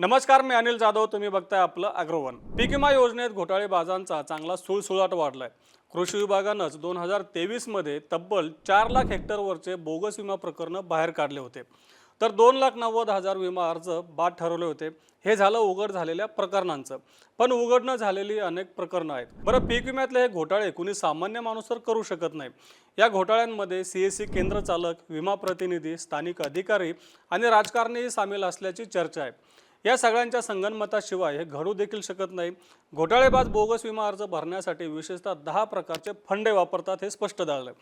नमस्कार मी अनिल जाधव. तुम्ही बघताय आपलं अग्रोवन. पीक विमा योजनेत घोटाळेबाजांचा चांगला सुळसुळाट वाढलाय. कृषी विभागानंच दोन हजार तेवीसमध्ये तब्बल चार लाख हेक्टरवरचे बोगस विमा प्रकरणं बाहेर काढले होते. तर दोन लाख नव्वद हजार विमा अर्ज बाद ठरवले होते. हे झालं उघड झालेल्या प्रकरणांचं. पण उघड न झालेली अनेक प्रकरणं आहेत. बरं पीक विम्यातले हे घोटाळे कुणी सामान्य माणूस तर करू शकत नाही. या घोटाळ्यांमध्ये सी एस सी केंद्र चालक विमा प्रतिनिधी स्थानिक अधिकारी आणि राजकारणीही सामील असल्याची चर्चा आहे. या सगळ्यांच्या संगनमताशिवाय हे घडू देखील शकत नाही. घोटाळेबाज बोगस विमा अर्ज भरण्यासाठी विशेषतः दहा प्रकारचे फंडे वापरतात हे स्पष्ट झालं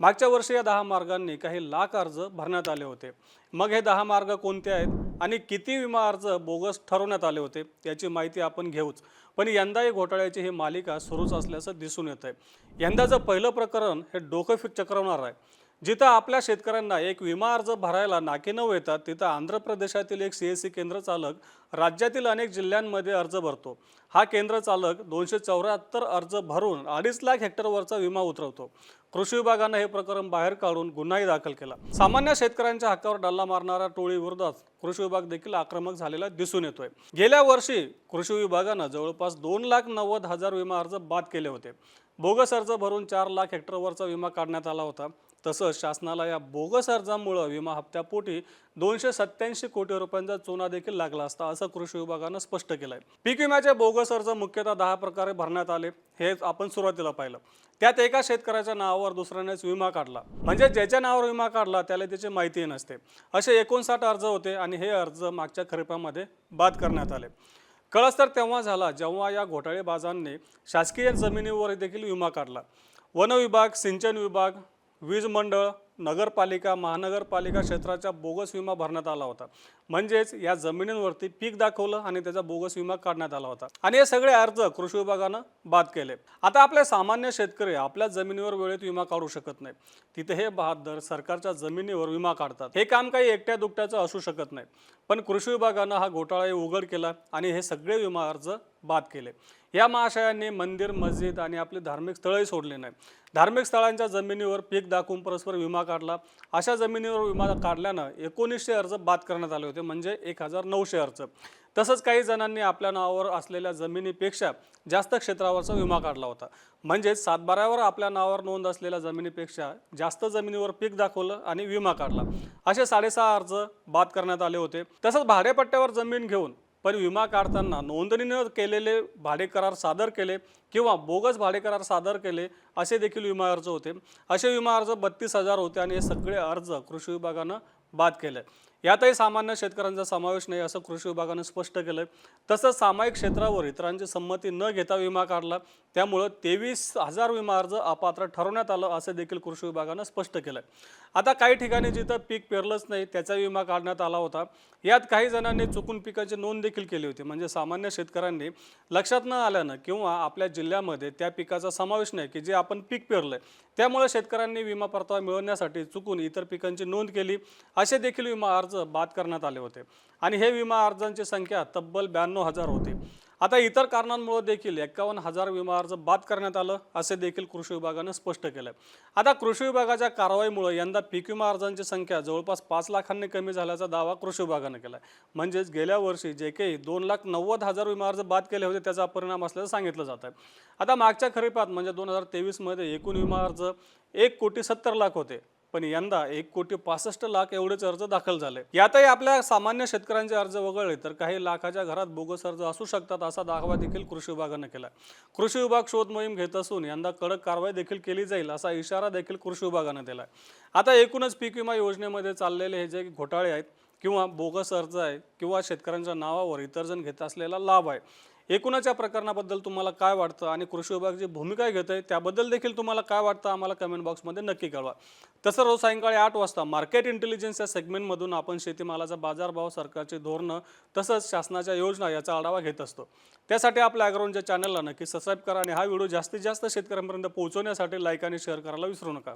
मागच्या वर्षी या दहा मार्गांनी काही लाख अर्ज भरण्यात आले होते. मग हे दहा मार्ग कोणते आहेत आणि किती विमा अर्ज बोगस ठरवण्यात आले होते याची माहिती आपण घेऊच. पण यंदाही घोटाळ्याची ही मालिका सुरूच असल्याचं दिसून येत आहे यंदाचं पहिलं प्रकरण हे डोकंफिक चक्रवणार आहे. जिथं आपल्या शेतकऱ्यांना एक विमा अर्ज भरायला नाके न येतात तिथं आंध्र प्रदेशातील एक सी एस सी केंद्र चालक राज्यातील अनेक जिल्ह्यांमध्ये अर्ज भरतो. हा केंद्र चालक दोनशे चौऱ्याहत्तर अर्ज भरून अडीच लाख हेक्टरवरचा विमा उतरवतो. कृषी विभागानं हे प्रकरण बाहेर काढून गुन्हाही दाखल केला. सामान्य शेतकऱ्यांच्या हक्कावर डल्ला मारणाऱ्या टोळी विरोधात कृषी विभाग देखील आक्रमक झालेला दिसून येतोय. गेल्या वर्षी कृषी विभागानं जवळपास दोन लाख नव्वद हजार विमा अर्ज बाद केले होते. बोगस अर्ज भरून चार लाख हेक्टरवरचा विमा काढण्यात आला होता. तसंच शासनाला या बोगस अर्जामुळं विमा हप्त्यापोटी दोनशे सत्याऐंशी कोटी रुपयांचा चुना देखील लागला असता असं कृषी विभागानं स्पष्ट केलंय. पीक विम्याचे बोगस अर्ज मुख्यतः दहा प्रकारे भरण्यात आले. हे आपण सुरुवातीला पाहिलं. त्यात एका शेतकऱ्याच्या नावावर दुसऱ्यानेच विमा काढला. म्हणजे ज्याच्या नावावर विमा काढला त्याला त्याची माहिती नसते. असे एकोणसाठ अर्ज होते आणि हे अर्ज मागच्या खरीपामध्ये बाद करण्यात आले. कळस तर तेव्हा झाला जेव्हा या घोटाळेबाजांनी शासकीय जमिनीवर देखील विमा काढला. वन विभाग सिंचन विभाग वीज मंडळ नगरपालिका महानगरपालिका क्षेत्राचा बोगस विमा भरण्यात आला होता. म्हणजेच या जमिनींवरती पीक दाखवलं आणि त्याचा बोगस विमा काढण्यात आला होता. आणि हे सगळे अर्ज कृषी विभागानं बाद केले. आता आपले सामान्य शेतकरी आपल्या जमिनीवर वेळेत विमा काढू शकत नाही. तिथे हे बहादर सरकारच्या जमिनीवर विमा काढतात. हे काम काही एकट्या दुकट्याचं असू शकत नाही. पण कृषी विभागानं हा घोटाळा उघड केला आणि हे सगळे विमा अर्ज बाद केले. या महाशयांनी मंदिर मस्जिद आणि आपली धार्मिक स्थळही सोडले नाही धार्मिक स्थळांच्या जमिनीवर पीक दाखवून परस्पर विमा काढला. अशा जमिनीवर विमा काढल्यानं एकोणीसशे अर्ज बाद करण्यात आले होते म्हणजे एक हजार नऊशे अर्ज. तसंच काही जणांनी आपल्या नावावर असलेल्या जमिनीपेक्षा जास्त क्षेत्रावरचा विमा काढला होता. म्हणजेच सातबाऱ्यावर आपल्या नावावर नोंद असलेल्या जमिनीपेक्षा जास्त जमिनीवर पीक दाखवलं आणि विमा काढला. असे साडेसहा अर्ज बाद करण्यात आले होते. तसंच भाडेपट्ट्यावर जमीन घेऊन पण विमा काढताना नोंदणीनं केलेले भाडे करार सादर केले किंवा बोगस भाडे करार सादर केले असे देखील विमा अर्ज होते. असे विमा अर्ज बत्तीस हजार होते आणि हे सगळे अर्ज कृषी विभागानं बाद केले. यातही सामान्य शेतकऱ्यांचा समावेश नाही असं कृषी विभागानं स्पष्ट केलं तसंच सामायिक क्षेत्रावर इतरांची संमती न घेता विमा काढला. त्यामुळं तेवीस हजार विमा अर्ज अपात्र ठरवण्यात आलं असं देखील कृषी विभागानं स्पष्ट केलं आता काही ठिकाणी जिथं पीक पेरलंच नाही त्याचा विमा काढण्यात आला होता. यात काही जणांनी चुकून पिकाची नोंद देखील केली होती. म्हणजे सामान्य शेतकऱ्यांनी लक्षात न आल्यानं किंवा आपल्या जिल्ह्यामध्ये त्या पिकाचा समावेश नाही की जे आपण पीक पेरलं त्यामुळे शेतकऱ्यांनी विमा परतावा मिळवण्यासाठी चुकून इतर पिकांची नोंद केली. असे देखील विमा अर्ज बाद करण्यात आले होते. आणि हे विमा अर्जांची संख्या तब्बल ब्याण्णव हजार होती. आता इतर कारणांमुळे देखील एकावन्न हजार विमा अर्ज बाद करण्यात आलं असे देखील कृषी विभागानं स्पष्ट केलं आता कृषी विभागाच्या कारवाईमुळे यंदा पीक विमा अर्जांची संख्या जवळपास पाच लाखांनी कमी झाल्याचा दावा कृषी विभागानं केला म्हणजेच गेल्या वर्षी जे काही दोन लाख नव्वद हजार विमा अर्ज बाद केले होते त्याचा परिणाम असल्याचं सांगितलं जात आहे आता मागच्या खरीपात म्हणजे दोन हजार तेवीसमध्ये एकूण विमा अर्ज एक कोटी सत्तर लाख होते. पण यंदा एक कोटी पासष्ट लाख एवढेच अर्ज दाखल झाले. यातही आपल्या सामान्य शेतकऱ्यांचे अर्ज वगळले तर काही लाखाच्या घरात बोगस अर्ज असू शकतात असा दाखवा देखील कृषी विभागानं केला कृषी विभाग शोध मोहीम घेत असून यंदा कडक कारवाई देखील केली जाईल असा इशारा देखील कृषी विभागानं दिला आता एकूणच पीक विमा योजनेमध्ये चाललेले हे जे घोटाळे आहेत किंवा बोगस अर्ज आहे किंवा शेतकऱ्यांच्या नावावर इतर जण घेत असलेला लाभ आहे. एकूणच या प्रकरणाबद्दल तुम्हाला काय वाटतं आणि कृषी विभागाची भूमिका घेत आहे त्याबद्दल देखील तुम्हाला काय वाटतं आम्हाला कमेंट बॉक्समध्ये नक्की कळवा. तसं रोज सायंकाळी आठ वाजता मार्केट इंटेलिजन्स या सेगमेंटमधून आपण शेतीमालाचा बाजारभाव सरकारचे धोरणं तसंच शासनाच्या योजना याचा आढावा घेत असतो. त्यासाठी आपल्या ॲग्राउंडच्या चॅनलला नक्की सबस्क्राईब करा आणि हा व्हिडिओ जास्तीत जास्त शेतकऱ्यांपर्यंत पोहोचवण्यासाठी लाईक आणि शेअर करायला विसरू नका.